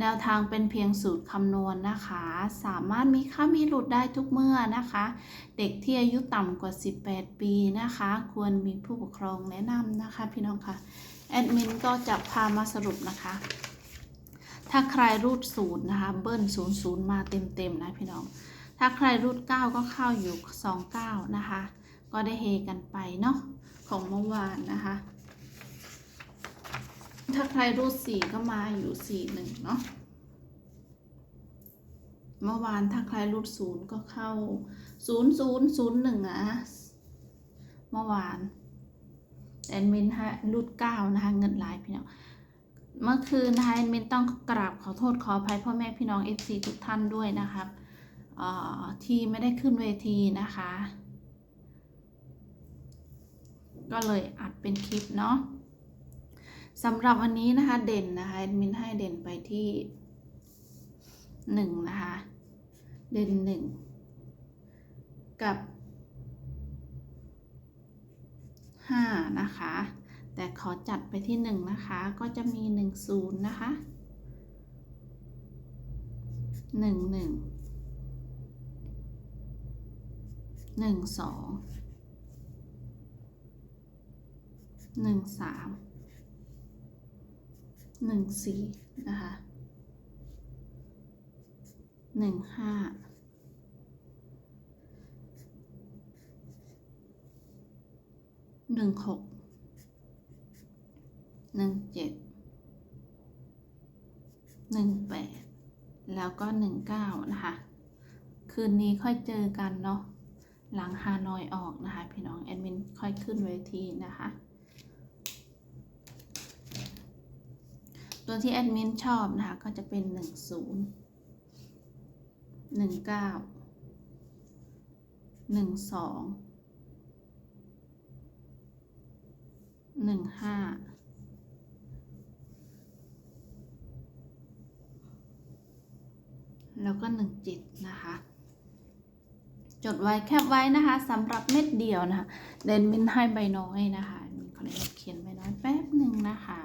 แนวทางเป็นเพียงสูตรคำนวณนะคะ สามารถมีค่ามีหลุดได้ทุกเมื่อนะคะ เด็กที่อายุต่ำกว่า 18 ปีนะคะ ควรมีผู้ปกครองแนะนำนะคะ พี่น้องค่ะแอดมินก็จะพามาสรุปนะคะ ถ้าใครรูดศูนย์นะคะ เบิ้ลศูนย์ศูนย์มาเต็มๆนะพี่น้อง ถ้าใครรูด 9 ก็เข้าอยู่ 29 นะคะ ก็ได้เฮกันไปเนาะของเมื่อวานนะคะ ถ้าใครรูดสี่ก็มาอยู่สี่หนึ่งเนาะเมื่อวานถ้าใครรูดศูนย์ก็เข้าศูนย์ศูนย์ศูนย์หนึ่งอะเมื่อวานแอดมินให้รูดเก้านะคะ เงินหลายพี่น้องเมื่อคืนนะคะแอดมินต้องกราบขอโทษขออภัยพ่อแม่พี่น้อง FC ทุกท่านด้วยนะครับเอ่อที่ไม่ได้ขึ้นเวทีนะคะ ก็เลยอัดเป็นคลิปเนาะ สำหรับวันนี้นะคะเด่นนะคะแอดมินให้เด่นไปที่หนึ่งนะคะเด่นหนึ่งกับห้านะคะ แต่ขอจัดไปที่หนึ่งนะคะ ก็จะมีหนึ่งศูนย์นะคะหนึ่งหนึ่งหนึ่งสองหนึ่งสาม หนึ่งสี่นะคะหนึ่งห้าหนึ่งหกหนึ่งเจ็ดหนึ่งแปดแล้วก็หนึ่งเก้านะคะ คืนนี้ค่อยเจอกันเนาะหลังฮานอยออกนะคะ พี่น้องแอดมินค่อยขึ้นเวทีนะคะ ตัวที่แอดมินชอบนะคะ ก็จะเป็นหนึ่งศูนย์หนึ่งเก้าหนึ่งสองหนึ่งห้าแล้วก็หนึ่งจิตนะคะ จดไว้แคปไว้นะคะสำหรับเม็ดเดียวนะคะ เดนมินให้ใบน้อยนะคะมินขออนุญาตเขียนใบน้อยแป๊บหนึ่งนะคะ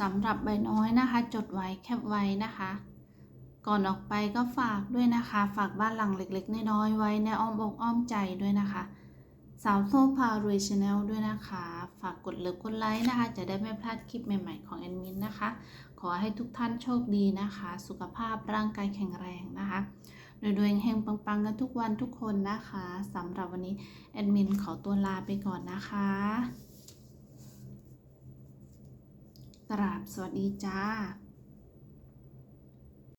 สำหรับใบน้อยนะคะ จดไว้แคปไว้นะคะ ก่อนออกไปก็ฝากด้วยนะคะ ฝากบ้านหลังเล็กๆน้อยๆไว้ในอ้อมอกอ้อมใจด้วยนะคะ สาวโซพารวยชาแนลด้วยนะคะ ฝากกดเลิฟกดไลค์นะคะ จะได้ไม่พลาดคลิปใหม่ ๆ ของแอดมินนะคะ ขอให้ทุกท่านโชคดีนะคะ สุขภาพร่างกายแข็งแรงนะคะโดยดวงเฮงปังๆกันทุกวันทุกคนนะคะสำหรับวันนี้แอดมินขอตัวลาไปก่อนนะคะ กราบสวัสดีจ้า